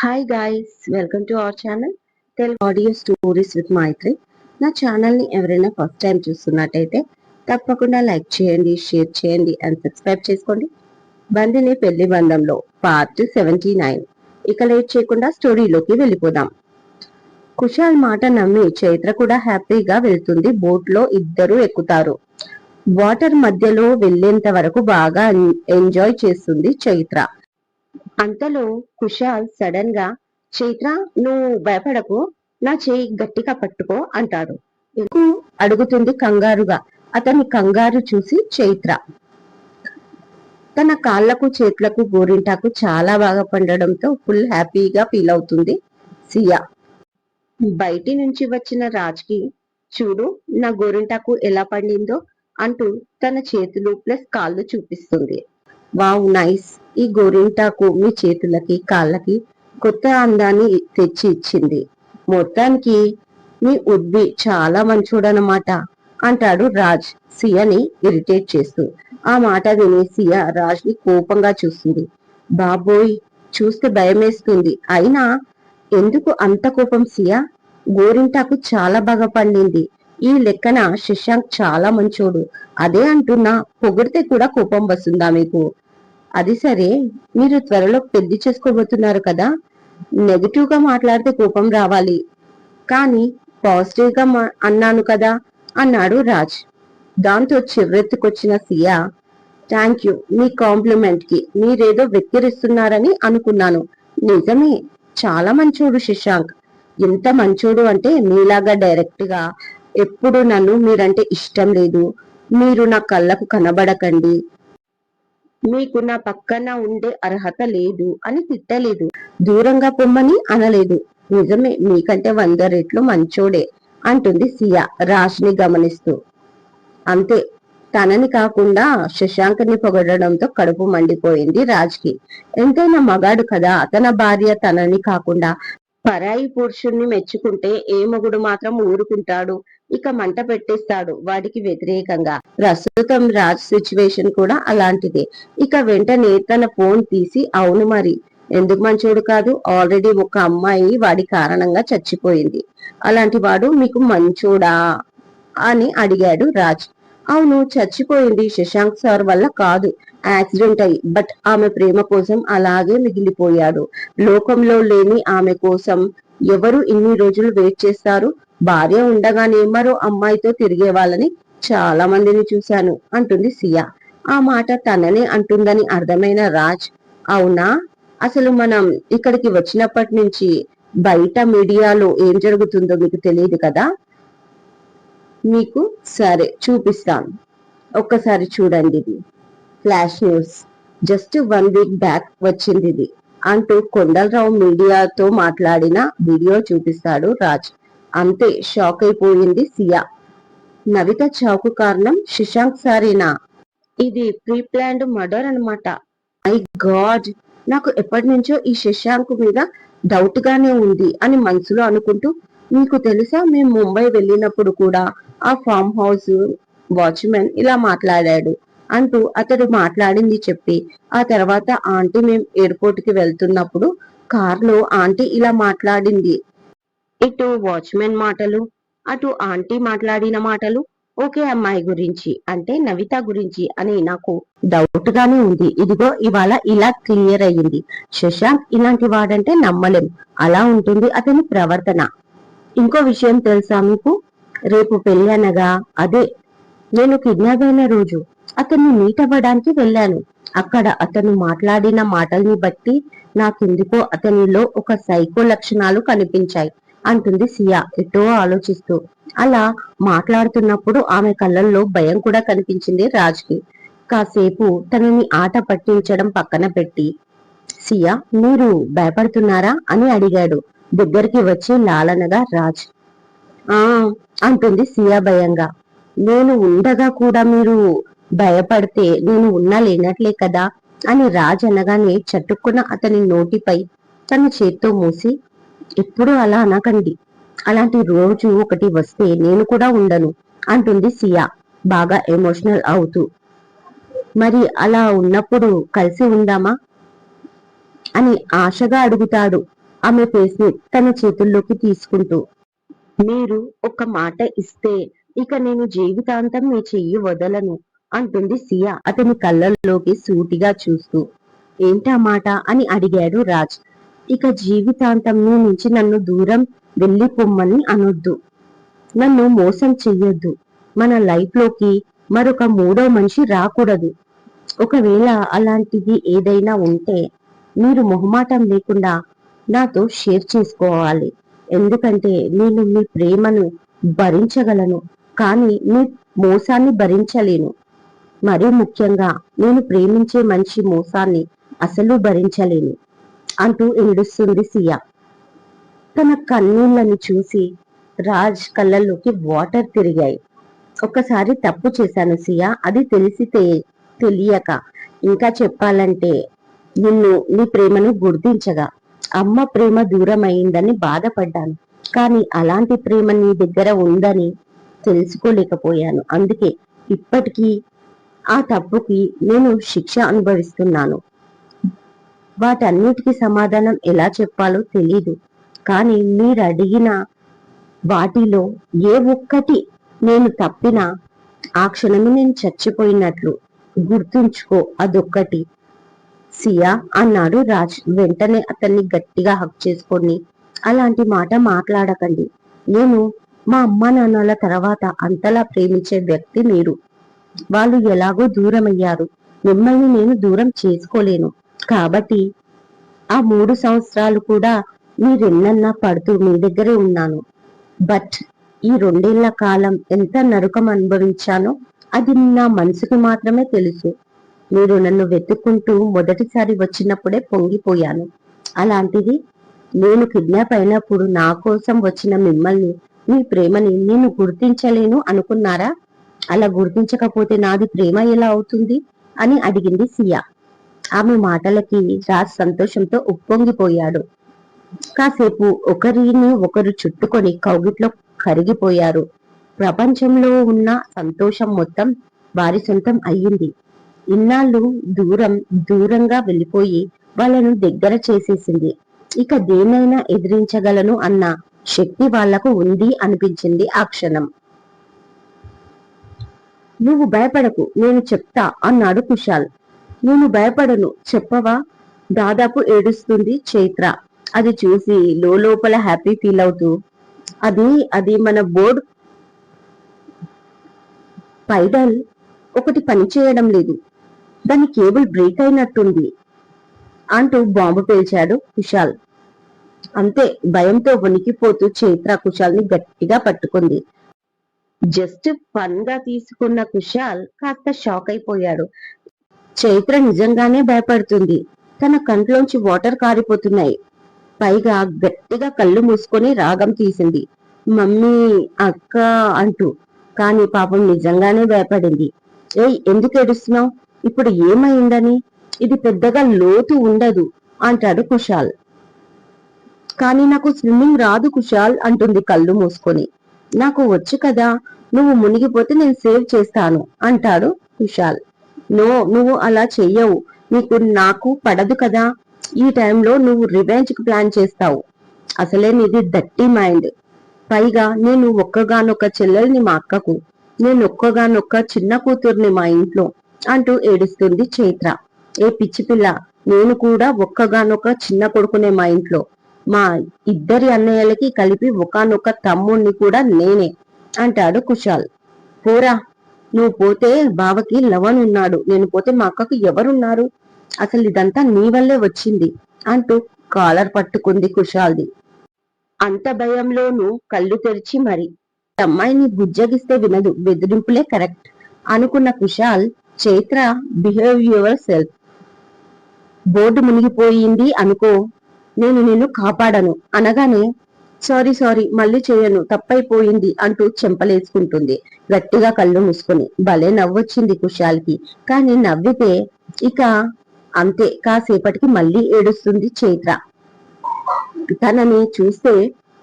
Hi guys welcome to our channel Telugu audio stories with Maithri నా ఛానల్ని ఎవరైనా first time చూస్తున్నట్టయితే తప్పకుండా లైక్ చేయండి షేర్ చేయండి అండ్ సబ్స్క్రైబ్ చేసుకోండి. బందిని పెళ్ళి బంధంలో పార్ట్ సెవెంటీ నైన్ ఇక లేట్ చేయకుండా స్టోరీలోకి వెళ్ళిపోదాం. కుశాల్ మాట నమ్మి చైత్ర కూడా హ్యాపీగా వెళ్తుంది. బోట్లో ఇద్దరు ఎక్కుతారు. వాటర్ మధ్యలో వెళ్ళేంత వరకు బాగా ఎంజాయ్ చేస్తుంది చైత్ర. అంతలో కుశాల్ సడన్గా చైత్ర నువ్వు భయపడకు నా చేయి గట్టిగా పట్టుకో అంటాడు. ఎందుకు? అడుగుతుంది కంగారుగా. అతని కంగారు చూసి చైత్ర. తన కాళ్ళకు చేతులకు గోరింటాకు చాలా బాగా పండడంతో ఫుల్ హ్యాపీగా ఫీల్ అవుతుంది సియా. బయటి నుంచి వచ్చిన రాజ్కి చూడు నా గోరింటాకు ఎలా పండిందో అంటూ తన చేతులు ప్లస్ కాళ్ళు చూపిస్తుంది. Wow nice. ఈ గోరింటాకు మీ చేతులకి కాళ్ళకి కొత్త అందాన్ని తెచ్చి ఇచ్చింది. మొత్తానికి మీ ఉద్బి చాలా మంచోడనమాట అంటాడు రాజ్ సియని ఇరిటేట్ చేస్తూ. ఆ మాట విని సియా రాజ్ని కోపంగా చూస్తుంది. బాబోయ్ చూస్తే భయమేస్తుంది. అయినా ఎందుకు అంత కోపం సియా? గోరింటాకు చాలా బాగా పండింది. ఈ లెక్కన శశాంక్ చాలా మంచోడు. అదే అంటున్నా పొగిడితే కూడా కోపం వస్తుందా మీకు? అది సరే మీరు త్వరలో పెళ్ళి చేసుకోబోతున్నారు కదా. నెగిటివ్గా మాట్లాడితే కోపం రావాలి. కానీ పాజిటివ్గా అన్నాను కదా అన్నాడు రాజ్. దాంతో చివరెత్తుకొచ్చిన సియా థ్యాంక్ యూ మీ కాంప్లిమెంట్కి మీరేదో వెక్కిరిస్తున్నారని అనుకున్నాను. నిజమే చాలా మంచోడు శశాంక్. ఎంత మంచోడు అంటే మీలాగా డైరెక్ట్గా ఎప్పుడు నన్ను మీరంటే ఇష్టం లేదు. మీరు నా కళ్ళకు కనబడకండి. మీకు నా పక్కన ఉండే అర్హత లేదు అని తిట్టలేదు. దూరంగా పొమ్మని అనలేదు. నిజమే మీకంటే వంద రెట్లు మంచోడే అంటుంది సియా రాజ్ని గమనిస్తూ. అంతే తనని కాకుండా శశాంక్ని పొగడడంతో కడుపు మండిపోయింది రాజ్కి. ఎంతైనా మగాడు కదా తన భార్య తనని కాకుండా పరాయి పురుషుణ్ణి మెచ్చుకుంటే ఏ మొగుడు మాత్రం ఊరుకుంటాడు. ఇక మంట పెట్టేస్తాడు. వాడికి వ్యతిరేకంగా. ప్రస్తుతం రాజ్ సిచ్యువేషన్ కూడా అలాంటిదే. ఇక వెంటనే తన ఫోన్ తీసి అవును మరి ఎందుకు మంచోడు కాదు? ఆల్రెడీ ఒక అమ్మాయి వాడి కారణంగా చచ్చిపోయింది. అలాంటి వాడు మీకు మంచోడా? అని అడిగాడు రాజ్. అవును చచ్చిపోయింది. శశాంక్ సార్ వల్ల కాదు. యాక్సిడెంట్ అయ్యి బట్ ఆమె ప్రేమ కోసం అలాగే మిగిలిపోయాడు. లోకంలో లేని ఆమె కోసం ఎవరు ఇన్ని రోజులు వెయిట్ చేస్తారు? భార్య ఉండగానే మరో అమ్మాయితో తిరిగే వాళ్ళని చాలా మందిని చూశాను అంటుంది సియా. ఆ మాట తననే అంటుందని అర్థమైన రాజ్. అవునా? అసలు మనం ఇక్కడికి వచ్చినప్పటి నుంచి బయట మీడియాలో ఏం జరుగుతుందో మీకు తెలియదు కదా? మీకు సరే చూపిస్తాను. ఒక్కసారి చూడండి ఇది. Flash news. Just one week back వచ్చింది ఇది అంటూ కొండలరావు మీడియాతో మాట్లాడిన వీడియో చూపిస్తాడు రాజ్. అంతే షాక్ అయిపోయింది సియా. నవిత చావుకు కారణం శశాంక్ సారేనా? ఇది ప్రీ ప్లాన్డ్ మర్డర్ అనమాట ఐ గాడ్! నాకు ఎప్పటి నుంచో ఈ శశాంక్ మీద డౌట్ గానే ఉంది అని మనసులో అనుకుంటూ మీకు తెలుసా మేము ముంబై వెళ్ళినప్పుడు కూడా ఆ ఫామ్ హౌస్ వాచ్మెన్ ఇలా మాట్లాడాడు అంటూ అతడు మాట్లాడింది చెప్పి ఆ తర్వాత ఆంటీ మేము ఎయిర్పోర్ట్కి వెళ్తున్నప్పుడు కార్లో ఆంటీ ఇలా మాట్లాడింది. ఇటు వాచ్మెన్ మాటలు అటు ఆంటీ మాట్లాడిన మాటలు ఓకే అమ్మాయి గురించి అంటే నవిత గురించి అని నాకు డౌట్ గానే ఉంది. ఇదిగో ఇవాళ ఇలా క్లియర్ అయ్యింది. శశాంక్ ఇలాంటి వాడంటే నమ్మలేం. అలా ఉంటుంది అతని ప్రవర్తన. ఇంకో విషయం తెలుసా మీకు? రేపు పెళ్ళి అనగా అదే నేను కిడ్నాప్ అయిన రోజు అతన్ని మీట్ అవ్వడానికి వెళ్ళాను. అక్కడ అతను మాట్లాడిన మాటల్ని బట్టి నాకెందుకో అతనిలో ఒక సైకో లక్షణాలు కనిపించాయి. అంటుంది సియా ఎటో ఆలోచిస్తూ. అలా మాట్లాడుతున్నప్పుడు ఆమె కళ్ళల్లో భయం కూడా కనిపించింది రాజ్కి. కాసేపు తనని ఆట పట్టించడం పక్కన పెట్టి సియా మీరు భయపడుతున్నారా అని అడిగాడు. దగ్గరికి వచ్చి లాలనగా రాజ్. ఆ అంటుంది సియా భయంగా. నేను ఉండగా కూడా మీరు భయపడితే నేను ఉన్నా లేనట్లే కదా అని రాజ్ అనగానే చట్టుకున్న అతని నోటిపై తన చేత్తో మూసి ఎప్పుడు అలా అనకండి. అలాంటి రోజు ఒకటి వస్తే నేను కూడా ఉండను అంటుంది సియా. బాగా ఎమోషనల్ అవుతూ. మరి అలా ఉన్నప్పుడు కలిసి ఉందామా? అని ఆశగా అడుగుతాడు ఆమె ఫేస్ని తన చేతుల్లోకి తీసుకుంటూ. మీరు ఒక మాట ఇస్తే ఇక నేను జీవితాంతం మీ చెయ్యి వదలను అంటుంది సియా అతని కళ్ళల్లోకి సూటిగా చూస్తూ. ఏంటా మాట? అని అడిగాడు రాజ్. ఇక జీవితాంతం నుంచి నన్ను దూరం వెళ్ళిపోమ్మని అనొద్దు. నన్ను మోసం చెయ్యొద్దు. మన లైఫ్లోకి మరొక మూడో మనిషి రాకూడదు. ఒకవేళ అలాంటిది ఏదైనా ఉంటే మీరు మొహమాటం లేకుండా నాతో షేర్ చేసుకోవాలి. ఎందుకంటే నేను మీ ప్రేమను భరించగలను కానీ మీ మోసాన్ని భరించలేను. మరీ ముఖ్యంగా నేను ప్రేమించే మనిషి మోసాన్ని అసలు భరించలేను. అంటూ ఏడుస్తుంది సియా. తన కన్నీళ్ళను చూసి రాజ్ కళ్ళల్లోకి వాటర్ తిరిగాయి. ఒక్కసారి తప్పు చేశాను సియా అది తెలిసితే తెలియక. ఇంకా చెప్పాలంటే నిన్ను నీ ప్రేమను గుర్తించగా. అమ్మ ప్రేమ దూరం అయిందని బాధపడ్డాను. కానీ అలాంటి ప్రేమ నీ దగ్గర ఉందని తెలుసుకోలేకపోయాను. అందుకే ఇప్పటికీ ఆ తప్పుకి నేను శిక్ష అనుభవిస్తున్నాను. వాటన్నిటికీ సమాధానం ఎలా చెప్పాలో తెలీదు. కానీ మీరు అడిగిన వాటిలో ఏ ఒక్కటి నేను తప్పినా ఆ క్షణమే నేను చచ్చిపోయినట్లు గుర్తుంచుకో అదొక్కటి. సియా అన్నాడు రాజ్. వెంటనే అతన్ని గట్టిగా హక్ చేసుకొని అలాంటి మాట మాట్లాడకండి. నేను మా అమ్మా నాన్నల తర్వాత అంతలా ప్రేమించే వ్యక్తి మీరు. వాళ్ళు ఎలాగో దూరం అయ్యారు మిమ్మల్ని నేను దూరం చేసుకోలేను. కాబట్టి ఆ మూడు సంవత్సరాలు కూడా మీరెన్నన్నా పడుతూ మీ దగ్గరే ఉన్నాను. బట్ ఈ రెండేళ్ళ కాలం ఎంత నరకం అనుభవించానో అది నా మనసుకి మాత్రమే తెలుసు. మీరు నన్ను వెతుక్కుంటూ మొదటిసారి వచ్చినప్పుడే పొంగిపోయాను. అలాంటిది నేను కిడ్నాప్ అయినప్పుడు నా కోసం వచ్చిన మిమ్మల్ని మీ ప్రేమని నేను గుర్తించలేను అనుకున్నారా? అలా గుర్తించకపోతే నాది ప్రేమ ఎలా అవుతుంది? అని అడిగింది సియా. ఆమె మాటలకి రాజ్ సంతోషంతో ఉప్పొంగిపోయాడు. కాసేపు ఒకరిని ఒకరు చుట్టుకొని కౌగిట్లో కరిగిపోయారు. ప్రపంచంలో ఉన్న సంతోషం మొత్తం వారి సొంతం అయ్యింది. ఇన్నాళ్ళు దూరం దూరంగా వెళ్ళిపోయి వాళ్ళను దగ్గర చేసేసింది. ఇక దేనైనా ఎదిరించగలను అన్న శక్తి వాళ్ళకు ఉంది అనిపించింది ఆ క్షణం. నువ్వు భయపడకు నేను చెప్తా అన్నాడు కుషాల్ నేను భయపడను చెప్పవా? దాదాపు ఏడుస్తుంది చైత్ర. అది చూసి లోపల హ్యాపీ ఫీల్ అవుతూ అది అది మన బోర్డ్ పైడల్ ఒకటి పని చేయడం లేదు. దాని కేబుల్ బ్రేక్ అయినట్టుంది అంటూ బాంబు పేల్చాడు కుశాల్. అంతే భయంతో వణికిపోతూ చైత్ర కుశాల్ని గట్టిగా పట్టుకుంది. జస్ట్ ఫన్గా తీసుకున్న కుశాల్ కాస్త షాక్ అయిపోయాడు. చైత్ర నిజంగానే భయపడుతుంది. తన కంట్లోంచి వాటర్ కారిపోతున్నాయి. పైగా గట్టిగా కళ్ళు మూసుకొని రాగం తీసింది. మమ్మీ అక్క అంటూ. కాని పాపం నిజంగానే భయపడింది. ఏయ్ ఎందుకు ఏడుస్తున్నావు? ఇప్పుడు ఏమైందని? ఇది పెద్దగా లోతు ఉండదు అంటాడు కుశాల్. కానీ నాకు స్విమ్మింగ్ రాదు కుశాల్ అంటుంది కళ్ళు మూసుకొని. నాకు వచ్చు కదా నువ్వు మునిగిపోతే నేను సేవ్ చేస్తాను అంటాడు కుశాల్. నో నువ్వు అలా చెయ్యవు. నీకు నాకు పడదు కదా. ఈ టైంలో నువ్వు రివెంజ్కి ప్లాన్ చేస్తావు. అసలే నీది దట్టి మైండ్. పైగా నేను ఒక్కగానొక్క చెల్లెల్ని మా అక్కకు నేను ఒక్కగానొక్క చిన్న కూతుర్ని మా ఇంట్లో అంటూ ఏడుస్తుంది చైత్ర. ఏ పిచ్చి పిల్ల నేను కూడా ఒక్కగానొక్క చిన్న కొడుకునే మా ఇంట్లో. మా ఇద్దరి అన్నయ్యలకి కలిపి ఒకనొక తమ్ముణ్ణి కూడా నేనే అంటాడు కుశాల్. పోరా నువ్వు పోతే బావకి లవన్ ఉన్నాడు. నేను పోతే మా అక్కకు ఎవరున్నారు? అసలు ఇదంతా నీ వల్లే వచ్చింది అంటూ కాలర్ పట్టుకుంది కుశాల్ది అంత భయంలోనూ కళ్ళు తెరిచి మరి అమ్మాయిని బుజ్జగిస్తే వినదు బెదిరింపులే కరెక్ట్ అనుకున్న Kushal Chaitra behave yourself. Board మునిగిపోయింది అనుకో నేను నిన్ను కాపాడను అనగానే సారీ సారీ మళ్ళీ చేయను తప్పైపోయింది అంటూ చెంపలేసుకుంటుంది. గట్టిగా కళ్ళు మూసుకొని భలే నవ్వొచ్చింది కుషాల్కి కానీ నవ్వితే ఇక అంతే కాసేపటికి మళ్ళీ ఏడుస్తుంది చైత్ర. తనని చూస్తే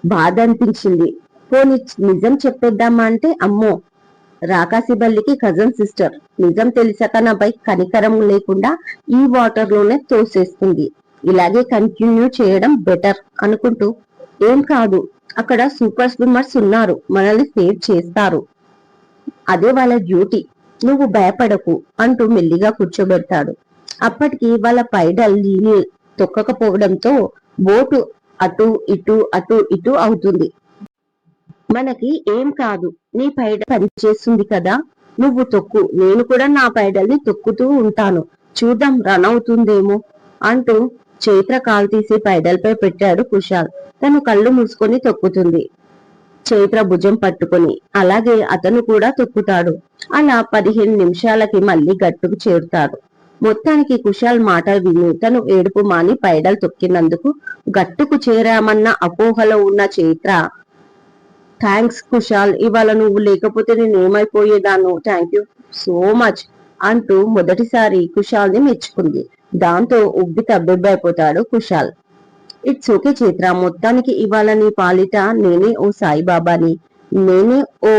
బాధ అనిపించింది పోనీ నిజం చెప్పేద్దామా అంటే అమ్మో! రాకాసి బల్లికి కజన్ సిస్టర్ నిజం తెలిసాక నాపై కనికరం లేకుండా ఈ వాటర్లోనే తోసేస్తుంది. ఇలాగే కంటిన్యూ చేయడం బెటర్ అనుకుంటూ ఏం కాదు. అక్కడ సూపర్ స్విమ్మర్స్ ఉన్నారు. మనల్ని సేవ్ చేస్తారు. అదే వాళ్ళ డ్యూటీ. నువ్వు భయపడకు అంటూ మెల్లిగా కూర్చోబెడతాడు. అప్పటికి వాళ్ళ పైడల్ నీళ్ళు తొక్కకపోవడంతో బోటు అటు ఇటు అటు ఇటు అవుతుంది. మనకి ఏం కాదు. నీ పైడ పనిచేస్తుంది కదా. నువ్వు తొక్కు. నేను కూడా నా పైడల్ని తొక్కుతూ ఉంటాను. చూద్దాం రన్ అవుతుందేమో అంటూ చైత్ర కాలు తీసి పైదలపై పెట్టాడు కుషాల్ తను కళ్ళు మూసుకొని తొక్కుతుంది. చైత్ర భుజం పట్టుకొని అలాగే అతను కూడా తొక్కుతాడు. అలా పదిహేను నిమిషాలకి మళ్ళీ గట్టుకు చేరుతాడు. మొత్తానికి కుషాల్ మాట విని తను ఏడుపు మాని పైడల్ తొక్కినందుకు గట్టుకు చేరామన్న అపోహలో ఉన్న చైత్ర థ్యాంక్స్ కుషాల్ ఇవాళ నువ్వు లేకపోతే నేను ఏమైపోయేదాను థ్యాంక్ యూ సో మచ్ అంటూ మొదటిసారి కుషాల్ని మెచ్చుకుంది. దాంతో ఉబ్బి తబ్బిబ్బైపోతాడు కుశాల్. ఇట్స్ ఓకే చైత్ర మొత్తానికి ఇవాళ నీ పాలిట నేనే ఓ సాయిబాబాని. నేనే ఓ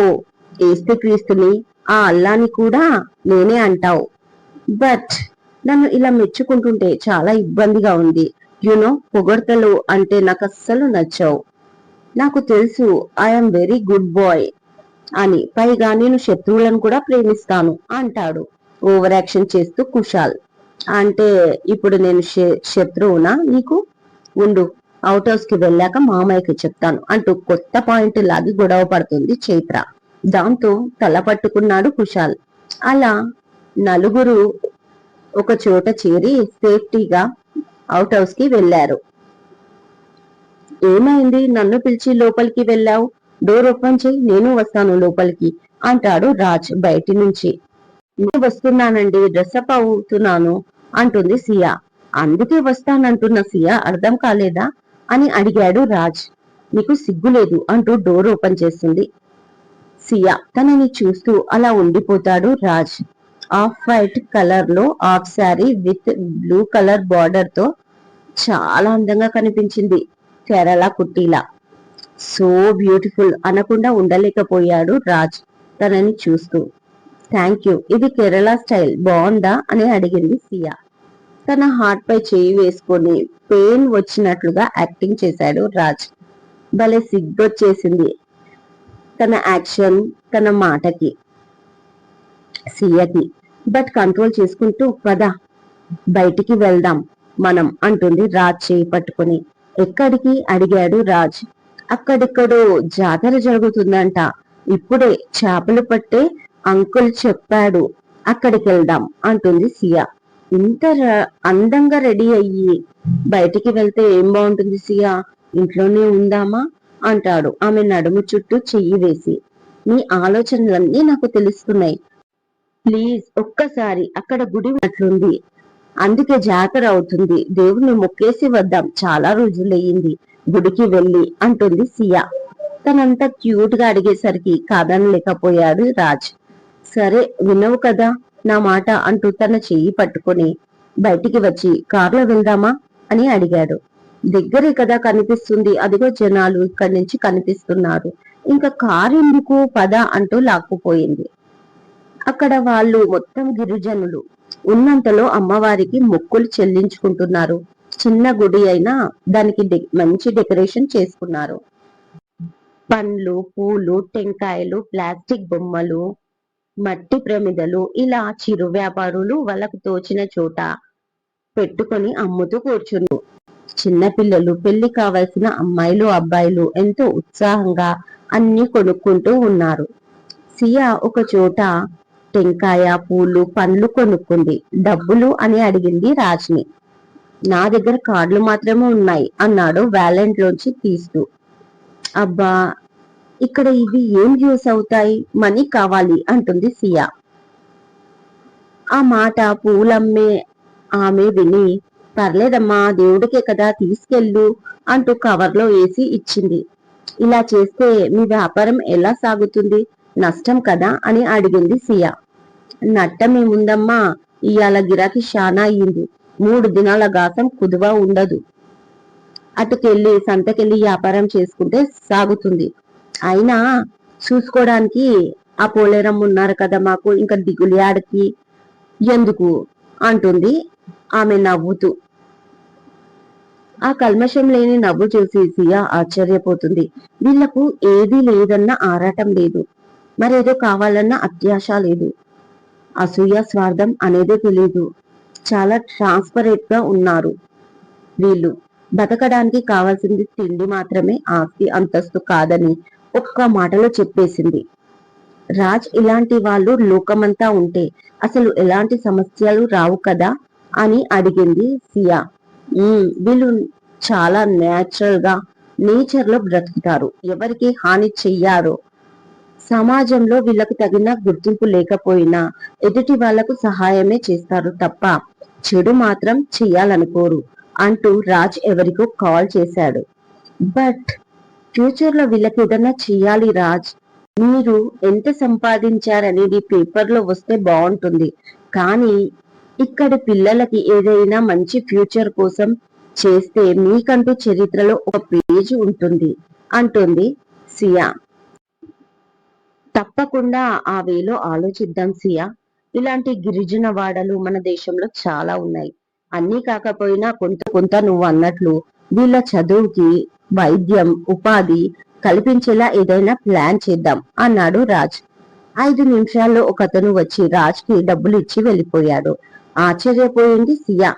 ఏస్తే క్రీస్తుని. ఆ అల్లాని కూడా నేనే అంటావు. బట్ నన్ను ఇలా మెచ్చుకుంటుంటే చాలా ఇబ్బందిగా ఉంది. యునో పొగడ్తలు అంటే నాకు అస్సలు నచ్చవు. నాకు తెలుసు ఐఎమ్ వెరీ గుడ్ బాయ్ అని. పైగా నేను శత్రువులను కూడా ప్రేమిస్తాను అంటాడు. ఓవర్ యాక్షన్ చేస్తూ కుశాల్. అంటే ఇప్పుడు నేను శ- శత్రువునా? నీకు? ఉండు. అవుట్ హౌస్కి వెళ్ళాక మామయ్యకి చెప్తాను. అంటూ కొత్త పాయింట్ లాగి గొడవ పడుతుంది చైత్ర. దాంతో తల పట్టుకున్నాడు కుశాల్. అలా నలుగురు ఒక చోట చేరి సేఫ్టీగా అవుట్ హౌస్కి వెళ్ళారు. ఏమైంది? నన్ను పిలిచి లోపలికి వెళ్ళావు? డోర్ ఓపెన్ చేయి నేను వస్తాను లోపలికి అంటాడు రాజ్ బయటి నుంచి. నేను వస్తున్నానండి డ్రెస్అప్ అవుతున్నాను అంటుంది సియా. అందుకే వస్తానంటున్న సియా అర్థం కాలేదా? అని అడిగాడు రాజ్. నీకు సిగ్గులేదు అంటూ డోర్ ఓపెన్ చేసింది. సియా తనని చూస్తూ అలా ఉండిపోతాడు రాజ్. ఆఫ్ వైట్ కలర్లో off sari with blue colour బార్డర్తో చాలా అందంగా కనిపించింది కేరళ కుట్టీలా సో బ్యూటిఫుల్ అనకుండా ఉండలేకపోయాడు రాజ్ తనని చూస్తూ. Thank you. ఇది కేరళ స్టైల్. బాగుందా అని అడిగింది సియా. తన హార్ట్ పై చేయి వేసుకొని పెయిన్ వచ్చినట్లుగా యాక్టింగ్ చేశాడు రాజ్. భలే సిగ్గొచ్చేసింది తన యాక్షన్ తన మాటకి సియకి. బట్ కంట్రోల్ చేసుకుంటూ పద బయటికి వెళ్దాం మనం అంటుంది రాజ్ చేయి పట్టుకుని. ఎక్కడికి? అడిగాడు రాజ్. అక్కడెక్కడో జాతర జరుగుతుందంట. ఇప్పుడే చేపలు పట్టే అంకుల్ చెప్పాడు అక్కడికి వెళ్దాం అంటుంది సియా. ఇంత అందంగా రెడీ అయ్యి బయటికి వెళ్తే ఏం బాగుంటుంది సియా? ఇంట్లోనే ఉందామా? అంటాడు. ఆమె నడుము చుట్టూ చెయ్యి వేసి. నీ ఆలోచనలన్నీ నాకు తెలుస్తున్నాయి. ప్లీజ్ ఒక్కసారి అక్కడ గుడి ఉన్నట్లుంది. అందుకే జాతర అవుతుంది. దేవుణ్ణి మొక్కేసి వద్దాం. చాలా రోజులయ్యింది. గుడికి వెళ్ళి అంటుంది సియా. తనంత క్యూట్గా అడిగేసరికి కాదనలేకపోయాడు రాజ్. సరే వినవు కదా నా మాట అంటూ తన చెయ్యి పట్టుకొని బయటికి వచ్చి కారులో వెళ్దామా? అని అడిగాడు. దగ్గరే కదా కనిపిస్తుంది. అదిగో జనాలు ఇక్కడి నుంచి కనిపిస్తున్నారు. ఇంకా కారు ఎందుకు పద అంటూ లాక్కుపోయింది. అక్కడ వాళ్ళు మొత్తం గిరిజనులు. ఉన్నంతలో అమ్మవారికి మొక్కులు చెల్లించుకుంటున్నారు. చిన్న గుడి అయినా దానికి డె- మంచి డెకరేషన్ చేసుకున్నారు. పండ్లు పూలు టెంకాయలు ప్లాస్టిక్ బొమ్మలు మట్టి ప్రమిదలు ఇలా చిరు వ్యాపారులు వాళ్ళకు తోచిన చోట పెట్టుకొని అమ్ముతూ కూర్చున్నారు. చిన్నపిల్లలు పెళ్ళి కావలసిన అమ్మాయిలు అబ్బాయిలు ఎంతో ఉత్సాహంగా అన్ని కొనుక్కుంటూ ఉన్నారు. సియా ఒక చోట టెంకాయ పూలు పండ్లు కొనుక్కుంది. డబ్బులు అని అడిగింది రాజ్ని. నా దగ్గర కార్డులు మాత్రమే ఉన్నాయి అన్నాడు వ్యాలెంట్లోంచి తీస్తూ. అబ్బా ఇక్కడ ఇవి ఏం యూస్ అవుతాయి? మనీ కావాలి అంటుంది సియా. ఆ మాట పూలమ్మే ఆమె విని పర్లేదమ్మా దేవుడికే కదా తీసుకెళ్ళు అంటూ కవర్లో వేసి ఇచ్చింది. ఇలా చేస్తే మీ వ్యాపారం ఎలా సాగుతుంది? నష్టం కదా? అని అడిగింది సియా. నట్టమేముందమ్మా ఇవాళ గిరాకీ శానా అయ్యింది. మూడు దినాల గాసం కుదువ ఉండదు. అటుకెళ్ళి సంతకెళ్ళి వ్యాపారం చేసుకుంటే సాగుతుంది. అయినా చూసుకోవడానికి ఆ పోలేరం ఉన్నారు కదా మాకు ఇంకా దిగులియాడికి ఎందుకు అంటుంది. ఆమె నవ్వుతూ. ఆ కల్మషం లేని నవ్వు చూసి సియా ఆశ్చర్యపోతుంది. వీళ్ళకు ఏదీ లేదన్న ఆరాటం లేదు. మరేదో కావాలన్న అత్యాశ లేదు. అసూయ స్వార్థం అనేదే తెలియదు చాలా ట్రాన్స్పరెంట్గా ఉన్నారు వీళ్ళు. బతకడానికి కావాల్సింది తిండి మాత్రమే ఆస్తి అంతస్తు కాదని ఒక్క మాటలో చెప్పేసింది. రాజ్ ఇలాంటి వాళ్ళు లోకమంతా ఉంటే అసలు ఎలాంటి సమస్యలు రావు కదా? అని అడిగింది సియా. వీళ్ళు చాలా నేచురల్గా నేచర్లో బ్రతుకుతారు. ఎవరికి హాని చెయ్యారో? సమాజంలో వీళ్ళకు తగిన గుర్తింపు లేకపోయినా ఎదుటి వాళ్ళకు సహాయమే చేస్తారు తప్ప చెడు మాత్రం చెయ్యాలనుకోరు అంటూ రాజ్ ఎవరికో కాల్ చేశాడు. బట్ ఫ్యూచర్లో వీళ్ళకి ఏదన్నా చెయ్యాలి రాజ్ మీరు ఎంత సంపాదించారనేది పేపర్లో వస్తే బాగుంటుంది. కానీ ఇక్కడ పిల్లలకి ఏదైనా మంచి ఫ్యూచర్ కోసం చేస్తే మీకంటూ చరిత్రలో ఒక పేజ్ ఉంటుంది. అంటుంది సియా. తప్పకుండా ఆ వేలో ఆలోచిద్దాం సియా. ఇలాంటి గిరిజన వాడలు మన దేశంలో చాలా ఉన్నాయి. అన్నీ కాకపోయినా కొంత కొంత నువ్వు అన్నట్లు వీళ్ళ చదువుకి వైద్యం ఉపాధి కల్పించేలా ఏదైనా ప్లాన్ చేద్దాం అన్నాడు రాజ్. ఐదు నిమిషాల్లో ఒకతను వచ్చి రాజ్కి డబ్బులు ఇచ్చి వెళ్ళిపోయాడు. ఆశ్చర్యపోయింది సియా.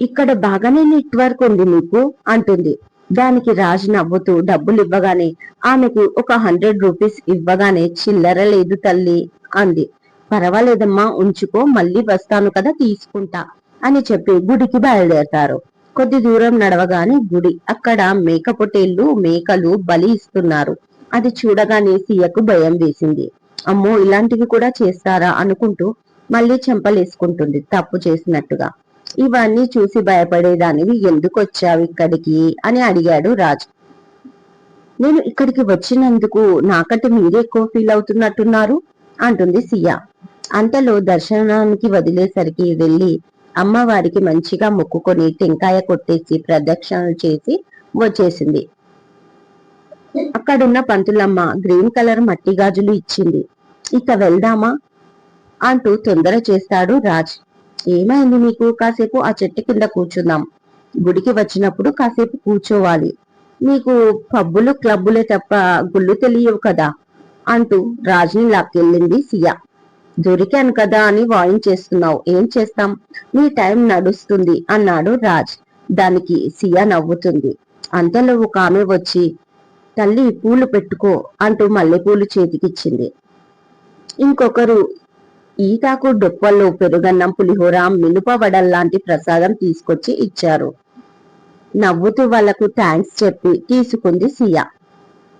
ఇక్కడ బాగానే నెట్వర్క్ ఉంది నీకు అంటుంది. దానికి రాజ్ నవ్వుతూ డబ్బులు ఇవ్వగానే ఆమెకు ఒక హండ్రెడ్ రూపీస్ ఇవ్వగానే చిల్లర లేదు తల్లి అంది. పర్వాలేదమ్మా ఉంచుకో మళ్ళీ వస్తాను కదా తీసుకుంటా అని చెప్పి గుడికి బయలుదేరతారు. కొద్ది దూరం నడవగానే గుడి. అక్కడ మేక పొటేళ్ళు మేకలు బలి ఇస్తున్నారు. అది చూడగానే సీయకు భయం వేసింది. అమ్మో ఇలాంటివి కూడా చేస్తారా అనుకుంటూ మళ్ళీ చెంపలేసుకుంటుంది తప్పు చేసినట్టుగా. ఇవన్నీ చూసి భయపడేదానివి ఎందుకు వచ్చావు ఇక్కడికి అని అడిగాడు రాజు. నేను ఇక్కడికి వచ్చినందుకు నాకంటే మీరే ఎక్కువ ఫీల్ అవుతున్నట్టున్నారు అంటుంది సియా. అంతలో దర్శనానికి వదిలేసరికి వెళ్ళి అమ్మవారికి మంచిగా మొక్కుకొని టెంకాయ కొట్టేసి ప్రదక్షిణలు చేసి వచ్చేసింది. అక్కడున్న పంతులమ్మ గ్రీన్ కలర్ మట్టి గాజులు ఇచ్చింది. ఇక వెళ్దామా? అంటూ తొందర చేస్తాడు రాజ్. ఏమైంది మీకు? కాసేపు ఆ చెట్టు కింద కూర్చుందాం. గుడికి వచ్చినప్పుడు కాసేపు కూర్చోవాలి. మీకు పబ్బులు క్లబ్బులే తప్ప గుళ్ళు తెలియవు కదా? అంటూ రాజ్ని లాక్కెళ్ళింది సియా. దొరికాను కదా అని వాయించేస్తున్నావు ఏం చేస్తాం? నీ టైం నడుస్తుంది అన్నాడు రాజ్. దానికి సియా నవ్వుతుంది. అంతలో ఒక ఆమె వచ్చి తల్లి పూలు పెట్టుకో అంటూ మల్లెపూలు చేతికిచ్చింది. ఇంకొకరు ఈతాకు డొప్పల్లో పెరుగన్నం పులిహోర మినుపవడల్ లాంటి ప్రసాదం తీసుకొచ్చి ఇచ్చారు. నవ్వుతూ వాళ్ళకు థ్యాంక్స్ చెప్పి తీసుకుంది సియా.